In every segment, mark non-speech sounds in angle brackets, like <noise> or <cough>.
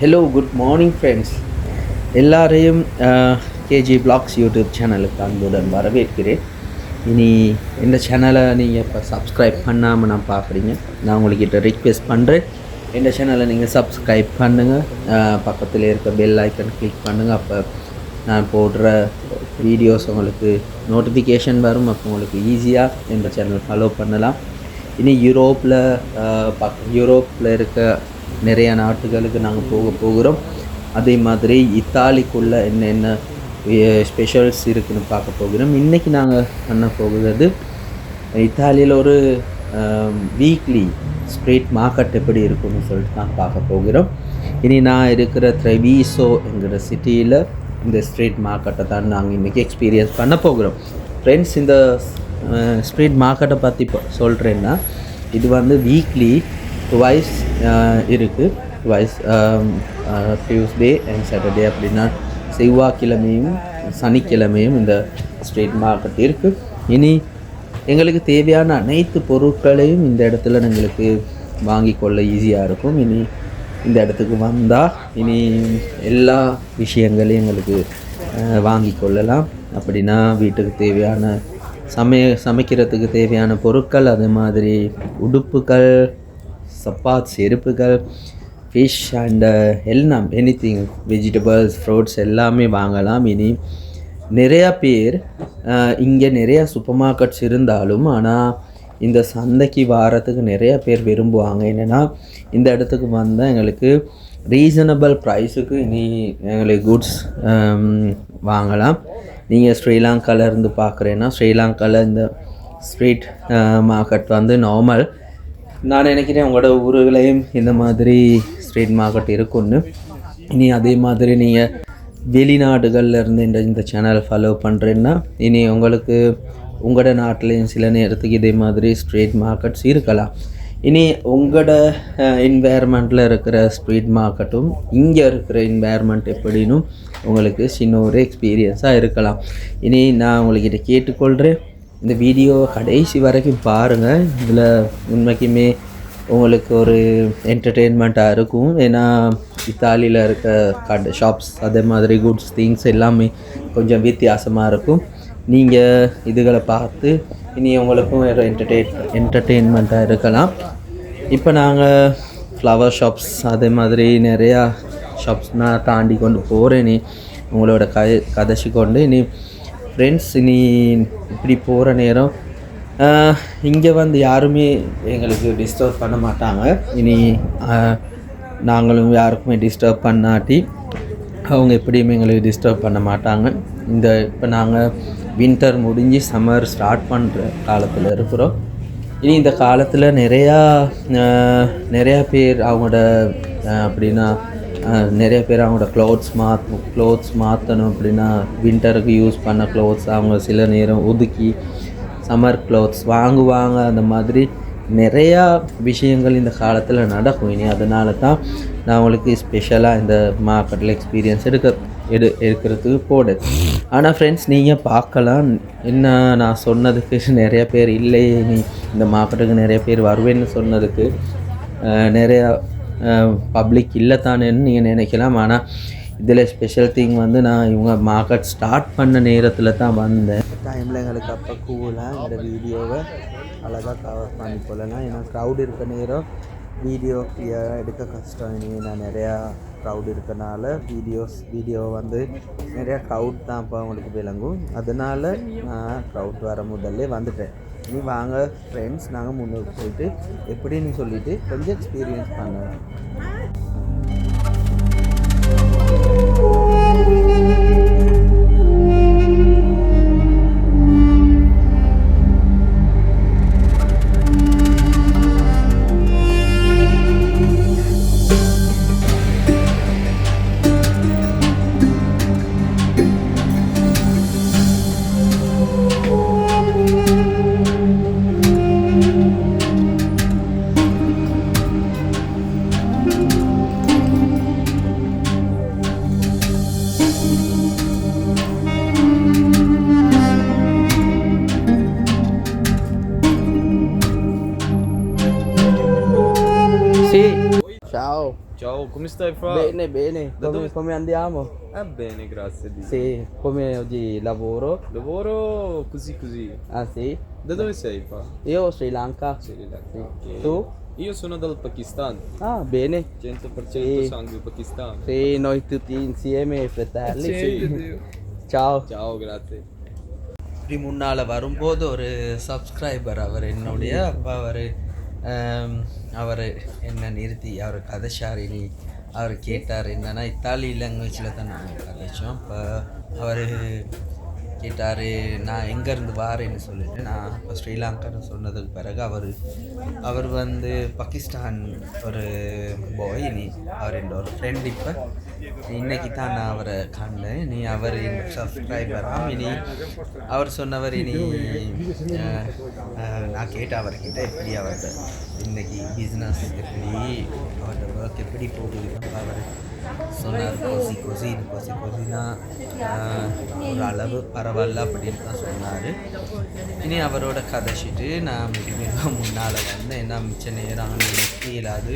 Hello good morning friends எல்லாரையும் KG blogs YouTube சேனலுக்கு அன்புடன் வரவேற்கிறேன். இனி இந்த சேனலை நீங்கள் இப்போ சப்ஸ்கிரைப் பண்ணாமல் நான் பார்க்குறீங்க நான் உங்கள்கிட்ட ரிக்வெஸ்ட் பண்ணுறேன் இந்த சேனலை நீங்கள் சப்ஸ்கிரைப் பண்ணுங்கள் பக்கத்தில் இருக்க பெல் ஐக்கன் கிளிக் பண்ணுங்கள் அப்போ நான் போடுற வீடியோஸ் உங்களுக்கு நோட்டிஃபிகேஷன் வரும். அப்போ உங்களுக்கு ஈஸியாக இந்த சேனல் ஃபாலோ பண்ணலாம். இனி யூரோப்பில் பக் யூரோப்பில் இருக்க நிறைய நாட்டுகளுக்கு நாங்கள் போக போகிறோம். அதே மாதிரி இத்தாலிக்குள்ளே என்னென்ன ஸ்பெஷல்ஸ் இருக்குன்னு பார்க்க போகிறோம். இன்றைக்கி நாங்கள் பண்ண போகிறது இத்தாலியில் ஒரு வீக்லி ஸ்ட்ரீட் மார்க்கெட் எப்படி இருக்குன்னு சொல்லிட்டு நாங்கள் பார்க்க போகிறோம். இனி நான் இருக்கிற த்ரெவீசோ என்கிற சிட்டியில் இந்த ஸ்ட்ரீட் மார்க்கெட்டை தான் நாங்கள் இன்றைக்கி எக்ஸ்பீரியன்ஸ் பண்ண போகிறோம். ஃப்ரெண்ட்ஸ் இந்த ஸ்ட்ரீட் மார்க்கெட்டை பற்றி இப்போ சொல்கிறேன்னா இது வந்து வீக்லி டுவைஸ் இருக்குது டுவைஸ் டியூஸ்டே அண்ட் சாட்டர்டே அப்படின்னா செவ்வாய்க்கிழமையும் சனிக்கிழமையும் இந்த ஸ்ட்ரீட் மார்க்கெட் இருக்குது இனி எங்களுக்கு தேவையான அனைத்து பொருட்களையும் இந்த இடத்துல எங்களுக்கு வாங்கி கொள்ள ஈஸியாக இருக்கும். இனி இந்த இடத்துக்கு வந்தால் இனி எல்லா விஷயங்களையும் எங்களுக்கு uh, வாங்கி கொள்ளலாம். அப்படின்னா வீட்டுக்கு தேவையான சமைய சமைக்கிறதுக்கு தேவையான பொருட்கள் அது மாதிரி உடுப்புகள் சப்பாத் செருப்புகள் ஃபிஷ் அண்டு uh, எல்லாம் எனி திங் வெஜிடபிள்ஸ் ஃப்ரூட்ஸ் எல்லாமே வாங்கலாம். இனி நிறையா பேர் இங்கே நிறையா சூப்பர் மார்க்கெட்ஸ் இருந்தாலும் ஆனால் இந்த சந்தைக்கு வாரத்துக்கு நிறையா பேர் விரும்புவாங்க. என்னென்னா இந்த இடத்துக்கு வந்தால் எங்களுக்கு ரீசனபிள் ப்ரைஸுக்கு இனி எங்களுக்கு குட்ஸ் um, வாங்கலாம். நீங்கள் ஸ்ரீலங்காவிலேருந்து பார்க்குறேன்னா ஸ்ரீலங்காவில் இந்த ஸ்ட்ரீட் மார்க்கெட் uh, வந்து நார்மல் நான் நினைக்கிறேன் உங்களோட ஊர்களையும் இந்த மாதிரி ஸ்ட்ரீட் மார்க்கெட் இருக்குன்னு இனி அதே மாதிரி நீங்கள் வெளிநாடுகளில் இருந்து இந்த இந்த சேனல் ஃபாலோ பண்ணுறேன்னா இனி உங்களுக்கு உங்களோட நாட்டிலையும் சில நேரத்துக்கு இதே மாதிரி ஸ்ட்ரீட் மார்க்கெட்ஸ் இருக்கலாம். இனி உங்களோட என்வாயர்மெண்ட்டில் இருக்கிற ஸ்ட்ரீட் மார்க்கெட்டும் இங்கே இருக்கிற என்வாயர்மெண்ட் எப்படின்னு உங்களுக்கு சின்ன ஒரு எக்ஸ்பீரியன்ஸாக இருக்கலாம். இனி நான் உங்கள்கிட்ட கேட்டுக்கொள்கிறேன் இந்த வீடியோ கடைசி வரைக்கும் பாருங்கள் இதில் உண்மைக்குமே உங்களுக்கு ஒரு என்டர்டெயின்மெண்ட்டாக இருக்கும். ஏன்னா இத்தாலியில் இருக்க கடை ஷாப்ஸ் அதே மாதிரி குட்ஸ் திங்ஸ் எல்லாமே கொஞ்சம் வித்தியாசமாக இருக்கும். நீங்கள் இதுகளை பார்த்து இனி உங்களுக்கும் ஒரு என்டர்டெயின் என்டர்டெயின்மெண்ட்டாக இருக்கலாம். இப்போ நாங்கள் ஃப்ளவர் ஷாப்ஸ் அதே மாதிரி நிறையா ஷாப்ஸ்னால் தாண்டி கொண்டு போகிறேன் நீ உங்களோட க கதைச்சி கொண்டு இனி ஃப்ரெண்ட்ஸ் இனி இப்படி போகிற நேரம் இங்கே வந்து யாருமே எங்களுக்கு டிஸ்டர்ப் பண்ண மாட்டாங்க. இனி நாங்களும் யாருக்குமே டிஸ்டர்ப் பண்ணாட்டி அவங்க எப்படியுமே எங்களுக்கு டிஸ்டர்ப் பண்ண மாட்டாங்க. இந்த இப்போ நாங்கள் வின்டர் முடிஞ்சு சம்மர் ஸ்டார்ட் பண்ணுற காலத்தில் இருக்கிறோம். இனி இந்த காலத்தில் நிறையா நிறையா பேர் அவங்களோட அப்படின்னா நிறைய பேர் அவங்களோட க்ளோத்ஸ் மாத் க்ளோத்ஸ் மாற்றணும் அப்படின்னா வின்டருக்கு யூஸ் பண்ண க்ளோத்ஸ் அவங்க சில நேரம் ஒதுக்கி சம்மர் க்ளோத்ஸ் வாங்குவாங்க. அந்த மாதிரி நிறையா விஷயங்கள் இந்த காலத்தில் நடக்கும். இனி அதனால தான் நான் உங்களுக்கு ஸ்பெஷலாக இந்த மார்க்கெட்டில் எக்ஸ்பீரியன்ஸ் எடுக்க எடு எடுக்கிறதுக்கு போடு ஆனால் ஃப்ரெண்ட்ஸ் நீங்கள் பார்க்கலாம். என்ன நான் சொன்னதுக்கு நிறைய பேர் இல்லை. நீ இந்த மார்க்கெட்டுக்கு நிறைய பேர் வருவேன்னு சொன்னதுக்கு நிறையா பப்ளிக் இல்லை தானேன்னு நீங்கள் நினைக்கலாம். ஆனால் இதில் ஸ்பெஷல் திங் வந்து நான் இவங்க மார்க்கெட் ஸ்டார்ட் பண்ண நேரத்தில் தான் வந்தேன். டைமில் எங்களுக்கு அப்போ கூலாக இந்த வீடியோவை அழகாக கவர் பண்ணி கொள்ளலாம் ஏன்னா க்ரௌட் இருக்க நேரம் வீடியோ எடுக்க கஷ்டம். இனி நான் நிறையா க்ரௌட் இருக்கனால வீடியோஸ் வீடியோ வந்து நிறையா க்ரௌட் தான் இப்போ அவங்களுக்கு விளங்கும். அதனால் நான் க்ரௌட் வர முதல்ல வந்துட்டேன். இனி வாங்க ஃப்ரெண்ட்ஸ் நாங்கள் முன்னோக்கி போயிட்டு எப்படின்னு சொல்லிவிட்டு கொஞ்சம் எக்ஸ்பீரியன்ஸ் பண்ணலாம் Ciao, come stai fra? Bene, bene. Da Come, dove- come andiamo? Eh bene, grazie. Dio. Sì, come oggi lavoro? Lavoro così così. Ah sì? Da dove sei fa? Io Sri Lanka. Sri Lanka. Sì. Ok. Tu? Io sono dal Pakistan, Ah, bene. 100% Sì. sangue pakistano. Sì, noi tutti insieme fratelli. Sì. <laughs> Ciao. Ciao, grazie. இப்படி முன்னால் வரும்போது ஒரு subscriber அவர் என்னுடைய அப்போ அவர் அவர் என்ன நிறுத்தி அவர் கதைசாரினி அவர் கேட்டார் என்னன்னா இத்தாலி லாங்குவேஜில் தான் நாங்கள் கதைச்சோம் இப்போ அவர் கேட்டார் நான் எங்கேருந்து வாரேன்னு சொல்லிட்டு நான் இப்போ ஸ்ரீலங்கான்னு சொன்னதுக்கு பிறகு அவர் அவர் வந்து பாகிஸ்தான் ஒரு பாய் நீ அவர் என்னோட ஒரு ஃப்ரெண்ட் இப்போ இன்னைக்கு தான் நான் அவரை கண்டேன். நீ அவர் சப்ஸ்கிரைபராம் இனி அவர் சொன்னவர் இனி நான் கேட்டேன் அவர்கிட்ட எப்படி அவர்கிட்ட இன்னைக்கு பிஸ்னஸ் எப்படி அவரோட ஒர்க் எப்படி போகுது அவர் சொன்னார். கொசி கொசி கொசி கொசினா ஒரு அளவு பரவாயில்ல அப்படின்னு தான் சொன்னார். இனி அவரோட கதைச்சிட்டு நான் மெதுவாக முன்னால் வந்தேன். என்ன மிச்ச நேரம் நிற்க இயலாது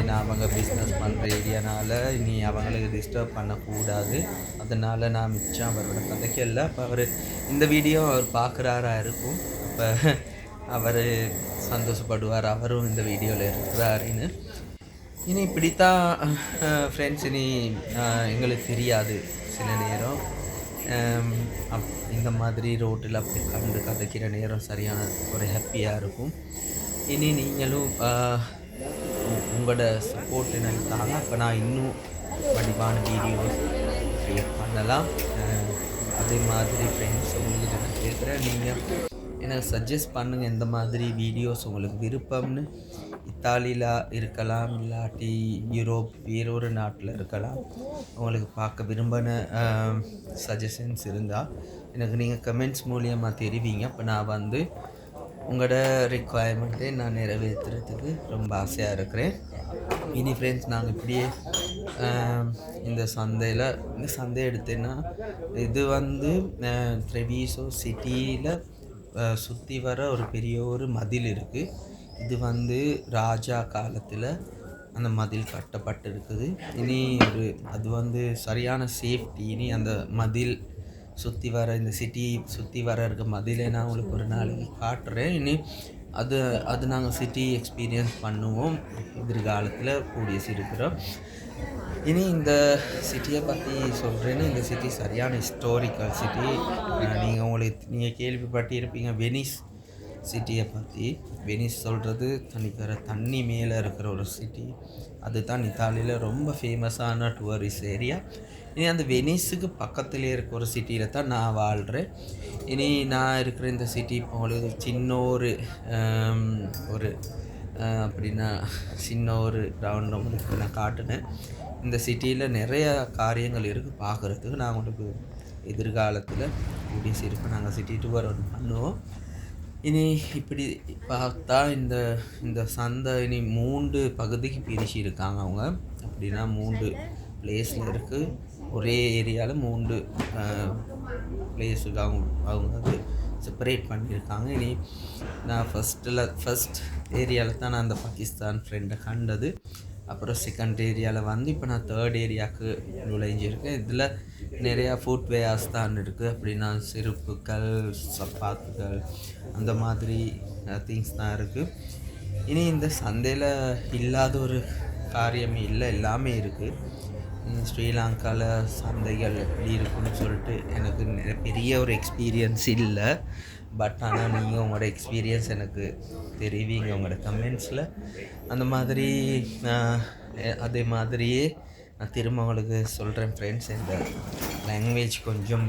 ஏன்னா அவங்க பிஸ்னஸ் பண்ணுற ஏரியானால் இனி அவங்களுக்கு டிஸ்டர்ப் பண்ணக்கூடாது. அதனால் நான் மிச்சம் அவரோட கதைக்கல அப்போ அவர் இந்த வீடியோ அவர் பார்க்குறாரா இருக்கும். அப்போ அவர் சந்தோஷப்படுவார். அவரும் இந்த வீடியோவில் இருக்கிறாருன்னு. இனி இப்படித்தான் ஃப்ரெண்ட்ஸ் இனி எங்களுக்கு தெரியாது சில நேரம். அப் இந்த மாதிரி ரோட்டில் அப்படி கண்டு கதைக்கிற நேரம் சரியான ஒரு ஹாப்பியாக இருக்கும். இனி நீங்களும் உங்களோட சப்போர்ட் எனக்கு தாங்க அப்போ நான் இன்னும் வடிவான வீடியோஸ் க்ரியேட் பண்ணலாம். அதே மாதிரி ஃப்ரெண்ட்ஸ் உங்களுக்கு நான் கேட்குறேன். நீங்கள் எனக்கு சஜஸ்ட் பண்ணுங்கள் எந்த மாதிரி வீடியோஸ் உங்களுக்கு விருப்பம்னு. இத்தாலியில் இருக்கலாம் இல்லாட்டி யூரோப் வேறொரு நாட்டில் இருக்கலாம். உங்களுக்கு பார்க்க விரும்பின சஜஷன்ஸ் இருந்தால் எனக்கு நீங்கள் கமெண்ட்ஸ் மூலியமாக தெரிவிங்க. அப்போ நான் வந்து உங்களோட ரிக்குவயர்மெண்ட்டை நான் நிறைவேற்றுறதுக்கு ரொம்ப ஆசையாக இருக்கிறேன். இனி ஃப்ரெண்ட்ஸ் நாங்கள் இப்படியே இந்த சந்தையில் இந்த சந்தை எடுத்தேன்னா இது வந்து த்ரெவிசோ சிட்டியில் சுற்றி வர ஒரு பெரிய ஒரு மதில் இருக்குது இது வந்து ராஜா காலத்தில் அந்த மதில் கட்டப்பட்டு இருக்குது இனி ஒரு அது வந்து சரியான சேஃப்டி இனி அந்த மதில் சுற்றி வர இந்த சிட்டி சுற்றி வர இருக்க மதியில நான் உங்களுக்கு ஒரு நாளைக்கு காட்டுறேன். இனி அது அது நாங்கள் சிட்டி எக்ஸ்பீரியன்ஸ் பண்ணுவோம். எதிர்காலத்தில் கூடிய இருக்கிறோம் இனி இந்த சிட்டியை பற்றி சொல்கிறேன்னு இந்த சிட்டி சரியான ஹிஸ்டோரிக்கல் சிட்டி நீங்கள் உங்களுக்கு நீங்கள் கேள்விப்பட்டிருப்பீங்க. வெனிஸ் சிட்டியை பற்றி வெனிஸ் சொல்கிறது தனிக்கிற தண்ணி மேலே இருக்கிற ஒரு சிட்டி அதுதான் இத்தாலியில் ரொம்ப ஃபேமஸான டூரிஸ்ட் ஏரியா இனி அந்த வெனிஸுக்கு பக்கத்துலேயே இருக்க ஒரு சிட்டியில் தான் நான் வாழ்கிறேன் இனி நான் இருக்கிற இந்த சிட்டி இப்போ உங்களுக்கு சின்ன ஒரு ஒரு அப்படின்னா சின்ன ஒரு கிரவுண்ட் உங்களுக்கு நான் காட்டினேன். இந்த சிட்டியில் நிறைய காரியங்கள் இருக்குது பார்க்குறதுக்கு. நான் உங்களுக்கு எதிர்காலத்தில் கூடிய சீருக்கு நாங்கள் சிட்டி டூர் ஒன்று பண்ணுவோம். இனி இப்படி பார்த்தா இந்த இந்த சந்தை இனி மூன்று பகுதிக்கு பிரிச்சு இருக்காங்க அவங்க. அப்படின்னா மூன்று பிளேஸில் இருக்குது ஒரே ஏரியாவில் மூன்று பிளேஸுக்கு அவங்க அவங்க வந்து செப்பரேட் பண்ணியிருக்காங்க. இனி நான் ஃபஸ்ட்டில் ஃபஸ்ட் ஏரியாவில் தான் நான் அந்த பாகிஸ்தான் ஃப்ரெண்டை கண்டது. அப்புறம் செகண்ட் ஏரியாவில் வந்து இப்போ நான் தேர்ட் ஏரியாவுக்கு நுழைஞ்சிருக்கேன். இதில் நிறையா ஃபுட் வேர்ஸ் தான் இருக்குது அப்படின்னா செருப்புகள் சப்பாத்துகள் அந்த மாதிரி திங்ஸ் தான் இருக்குது இனி இந்த சந்தையில் இல்லாத ஒரு காரியமே இல்லை. எல்லாமே இருக்குது ஸ்ரீலங்காவில் சந்தைகள் எப்படி இருக்குன்னு சொல்லிட்டு எனக்கு பெரிய ஒரு எக்ஸ்பீரியன்ஸ் இல்லை. பட் ஆனால் நீங்கள் உங்களோட எக்ஸ்பீரியன்ஸ் எனக்கு தெரிவிங்க. உங்களோட கமெண்ட்ஸில் அந்த மாதிரி அதே மாதிரியே நான் திரும்ப உங்களுக்கு சொல்கிறேன் ஃப்ரெண்ட்ஸ் இந்த லாங்குவேஜ் கொஞ்சம்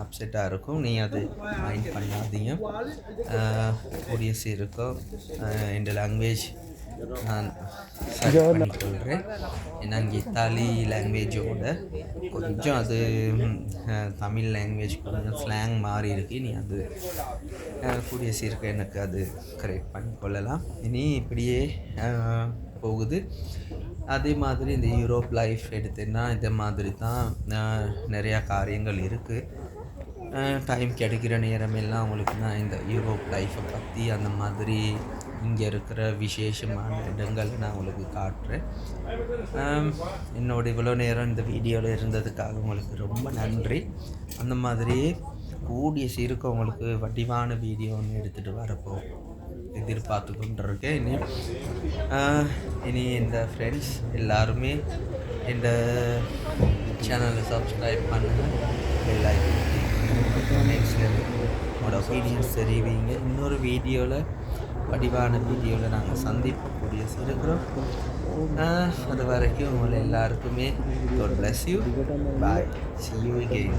அப்செட்டாக இருக்கும். நீங்கள் அது மைண்ட் பண்ணாதீங்க. ஆஹ், கூடிய சீருக்கும் இந்த லாங்குவேஜ் நான் பண்ணிக்கொள்கிறேன் ஏன்னா இங்கே இத்தாலி லாங்குவேஜோட கொஞ்சம் அது தமிழ் லாங்குவேஜ் கொஞ்சம் ஸ்லாங் மாறி இருக்கு நீ அது கூடிய சீர்க்க எனக்கு அது கரெக்ட் பண்ணிக்கொள்ளலாம் இனி இப்படியே போகுது அதே மாதிரி இந்த யூரோப் லைஃப் எடுத்தேன்னா இந்த மாதிரி தான் நிறையா காரியங்கள் இருக்குது டைம் கிடைக்கிற நேரமெல்லாம் உங்களுக்கு நான் இந்த யூரோப் லைஃப்பை பற்றி அந்த மாதிரி இங்கே இருக்கிற விசேஷமான இடங்களை நான் உங்களுக்கு காட்டுறேன். என்னோட இவ்வளோ நேரம் இந்த வீடியோவில் இருந்ததுக்காக உங்களுக்கு ரொம்ப நன்றி. அந்த மாதிரி கூடிய சீருக்கு உங்களுக்கு வடிவான வீடியோ ஒன்று எடுத்துகிட்டு வரப்போ எதிர்பார்த்து கொண்டிருக்கேன். இனி இனி இந்த ஃப்ரெண்ட்ஸ் எல்லாருமே இந்த சேனலை சப்ஸ்கிரைப் பண்ணுங்கள் எல்லாருக்கும் உங்களோட ஒப்பீனியன்ஸ் தெரிவிங்க. இன்னொரு வீடியோவில் வடிவான வீடியோவில் நாங்கள் சந்திக்கக்கூடிய இருக்கிறோம் ஆஹ், அது வரைக்கும் உங்களை எல்லாருக்குமே God bless you bye see you again